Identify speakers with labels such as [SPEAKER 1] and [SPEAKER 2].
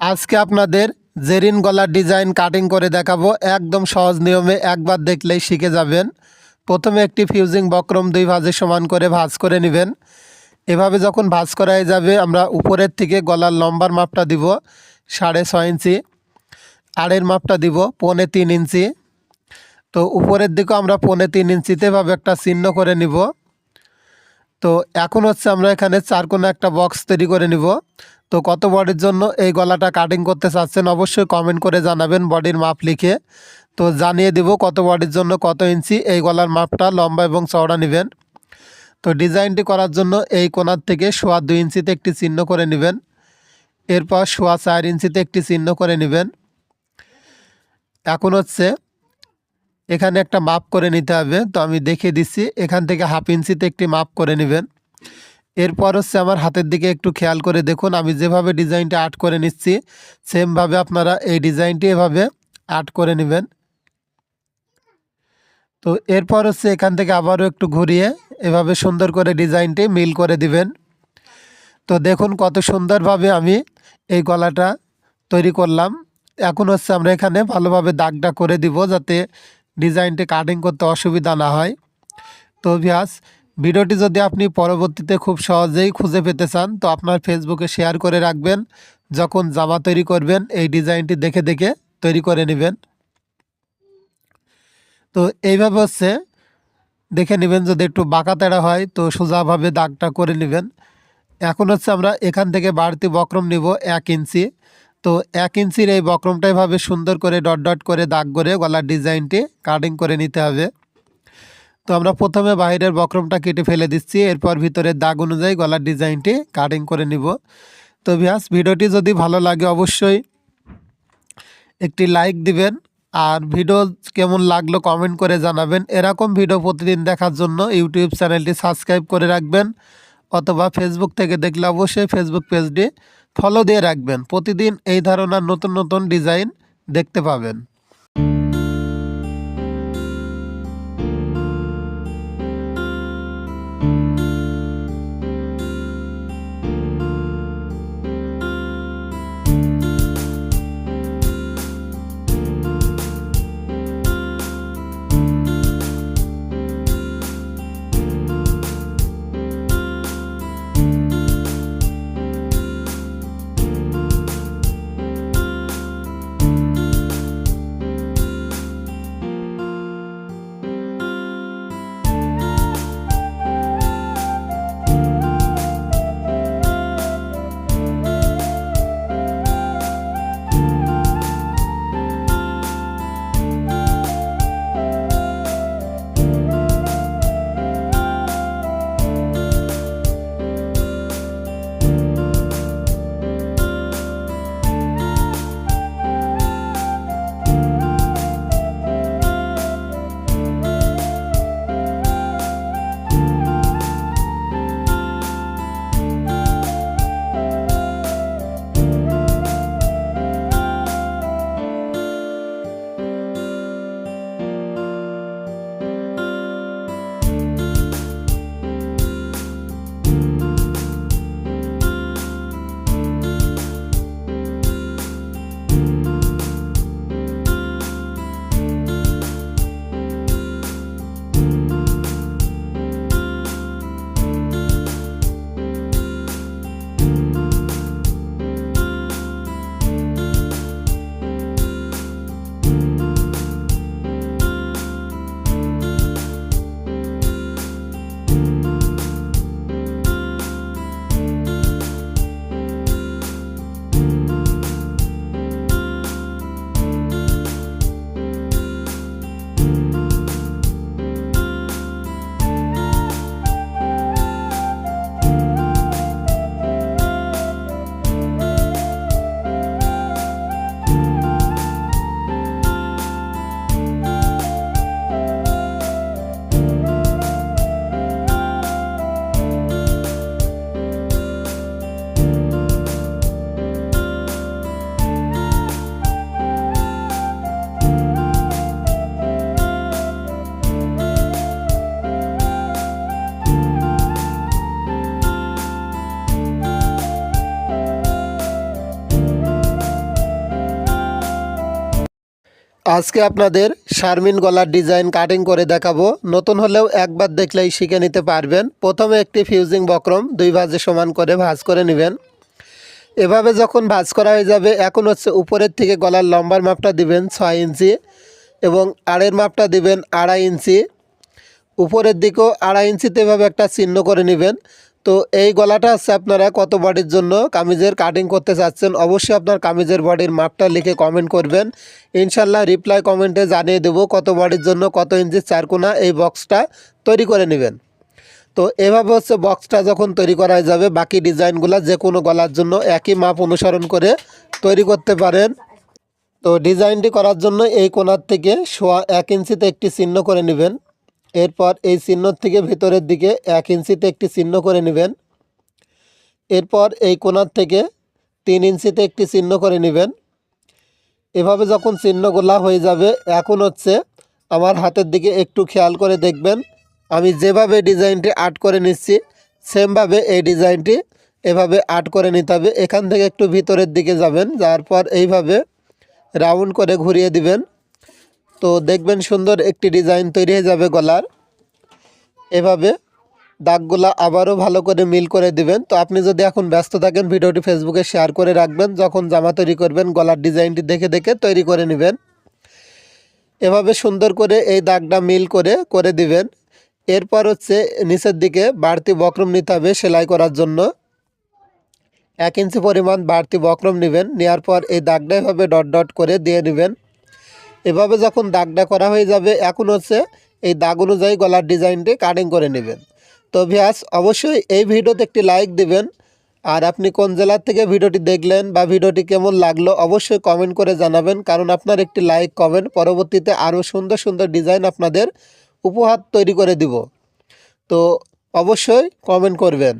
[SPEAKER 1] আজকে আপনাদের জেরিন গলার ডিজাইন কাটিং করে দেখাবো। একদম সহজ নিয়মে একবার দেখলেই শিখে যাবেন। প্রথমে একটি ফিউজিং বক্রম দুই ভাজে সমান করে ভাঁজ করে নেবেন। এভাবে যখন ভাঁজ করা হয়ে যাবে, আমরা উপরের থেকে গলার লম্বার মাপটা দিব সাড়ে ছয় ইঞ্চি, আড়ের মাপটা দিব পৌনে তিন ইঞ্চি। তো উপরের দিকেও আমরা পৌনে তিন ইঞ্চিতে ভাবে একটা চিহ্ন করে নিব। তো এখন হচ্ছে আমরা এখানে চার কোনো একটা বক্স তৈরি করে নিব। তো কত বডির জন্য এই গলাটা কাটিং করতে চাচ্ছেন অবশ্যই কমেন্ট করে জানাবেন বডির মাপ লিখে। তো জানিয়ে দিব কত বডির জন্য কত ইঞ্চি এই গলার মাপটা, লম্বা এবং চওড়া নেবেন। তো ডিজাইনটি করার জন্য এই কোণার থেকে সোয়া দুই ইঞ্চিতে একটি চিহ্ন করে নেবেন। এরপর সোয়া চার ইঞ্চিতে একটি চিহ্ন করে নেবেন। এখন হচ্ছে এখানে একটা মাপ করে নিতে হবে। তো আমি দেখিয়ে দিচ্ছি, এখান থেকে হাফ ইঞ্চিতে একটি মাপ করে নেবেন। এরপর হচ্ছে আমার হাতের দিকে একটু খেয়াল করে দেখুন, আমি যেভাবে ডিজাইনটা আর্ট করে নিচ্ছি, সেমভাবে আপনারা এই ডিজাইনটি এভাবে আর্ট করে নেবেন। তো এরপর হচ্ছে এখান থেকে আবারও একটু ঘুরিয়ে এভাবে সুন্দর করে ডিজাইনটি মিল করে দিবেন। তো দেখুন কত সুন্দরভাবে আমি এই গলাটা তৈরি করলাম। এখন হচ্ছে আমরা এখানে ভালোভাবে দাগটা করে দিব যাতে ডিজাইনটি কাটিং করতে অসুবিধা না হয়। তো ভিয়াস ভিডিওটি যদি আপনি পরবর্তীতে খুব সহজেই খুঁজে পেতে চান, তো আপনার ফেসবুকে শেয়ার করে রাখবেন। যখন জামা তৈরি করবেন, এই ডিজাইনটি দেখে দেখে তৈরি করে নেবেন। তো এইভাবে হচ্ছে দেখে নেবেন, যদি একটু বাঁকা তেড়া হয়, তো সোজাভাবে দাগটা করে নেবেন। এখন হচ্ছে আমরা এখান থেকে বাড়তি বক্রম নিব এক ইঞ্চি। তো এক ইঞ্চির এই বক্রমটা এভাবে সুন্দর করে ডট ডট করে দাগ করে গলার ডিজাইনটি কাটিং করে নিতে হবে। তো আমরা প্রথমে বাইরের বক্রমটা কেটে ফেলে দিচ্ছি, এরপর ভিতরের দাগ অনুযায়ী গলার ডিজাইনটি কাটিং করে নিব। তো ভিয়াস ভিডিওটি যদি ভালো লাগে অবশ্যই একটি লাইক দিবেন, আর ভিডিও কেমন লাগল কমেন্ট করে জানাবেন। এরকম ভিডিও প্রতিদিন দেখার জন্য ইউটিউব চ্যানেলটি সাবস্ক্রাইব করে রাখবেন, অথবা ফেসবুক থেকে দেখলে অবশ্যই ফেসবুক পেজটি ফলো দিয়ে রাখবেন। প্রতিদিন এই ধারণার নতুন নতুন ডিজাইন দেখতে পাবেন। আজকে আপনাদের শারমিন গলার ডিজাইন কাটিং করে দেখাবো। নতুন হলেও একবার দেখলেই শিখে নিতে পারবেন। প্রথমে একটি ফিউজিং বক্রম, দুই ভাজে সমান করে ভাজ করে নেবেন। এভাবে যখন ভাঁজ করা হয়ে যাবে, এখন হচ্ছে উপরের থেকে গলার লম্বার মাপটা দিবেন ছয় ইঞ্চি এবং আড়ের মাপটা দিবেন আড়াই ইঞ্চি। উপরের দিকেও আড়াই ইঞ্চিতে এভাবে একটা চিহ্ন করে নেবেন। তো এই গলাটা হচ্ছে আপনারা কত বডির জন্য? কামিজের কাটিং করতে চাচ্ছেন, অবশ্যই আপনার কামিজের বডির মাপটা লিখে কমেন্ট করবেন। ইনশাল্লাহ রিপ্লাই কমেন্টে জানিয়ে দেবো কত বডির জন্য কত ইঞ্চির চারকোনা এই বক্সটা তৈরি করে নেবেন। তো এভাবে হচ্ছে বক্সটা যখন তৈরি করা যাবে, বাকি ডিজাইনগুলো যে কোনো গলার জন্য একই মাপ অনুসরণ করে তৈরি করতে পারেন। তো ডিজাইনটি করার জন্য এই কোণার থেকে সোয়া এক ইঞ্চিতে একটি চিহ্ন করে নেবেন। এরপর এই চিহ্ন থেকে ভেতরের দিকে এক ইঞ্চিতে একটি চিহ্ন করে নেবেন। এরপর এই কোণার থেকে তিন ইঞ্চিতে একটি চিহ্ন করে নেবেন। এভাবে যখন চিহ্নগুলা হয়ে যাবে, এখন হচ্ছে আমার হাতের দিকে একটু খেয়াল করে দেখবেন, আমি যেভাবে ডিজাইনটি আর্ট করে নিচ্ছি, সেমভাবে এই ডিজাইনটি এভাবে আর্ট করে নিতে হবে। এখান থেকে একটু ভিতরের দিকে যাবেন, যাওয়ার পর এইভাবে রাউন্ড করে ঘুরিয়ে দিবেন। তো দেখবেন সুন্দর একটি ডিজাইন তৈরি হয়ে যাবে গলার। এভাবে দাগগুলা আবারও ভালো করে মিল করে দিবেন। তো আপনি যদি এখন ব্যস্ত থাকেন, ভিডিওটি ফেসবুকে শেয়ার করে রাখবেন। যখন জামা তৈরি করবেন, গলার ডিজাইনটি দেখে দেখে তৈরি করে নেবেন। এভাবে সুন্দর করে এই দাগটা মিল করে করে দিবেন। এরপর হচ্ছে নিচের দিকে বাড়তি বক্রম নিতে হবে সেলাই করার জন্য। এক ইঞ্চি পরিমাণ বাড়তি বক্রম নেবেন। নেওয়ার পর এই দাগটা এভাবে ডট ডট করে দিয়ে নেবেন। এভাবে যখন দাগটা করা হয়ে যাবে, এখন হচ্ছে এই দাগ অনুযায়ী গলার ডিজাইনটি কাটিং করে নেবেন। তো ভিয়াস, অবশ্যই এই ভিডিওতে একটি লাইক দেবেন। আর আপনি কোন জেলার থেকে ভিডিওটি দেখলেন বা ভিডিওটি কেমন লাগল, অবশ্যই কমেন্ট করে জানাবেন। কারণ আপনার একটি লাইক কমেন্ট পরবর্তীতে আরও সুন্দর সুন্দর ডিজাইন আপনাদের উপহার তৈরি করে দিব। তো অবশ্যই কমেন্ট করবেন।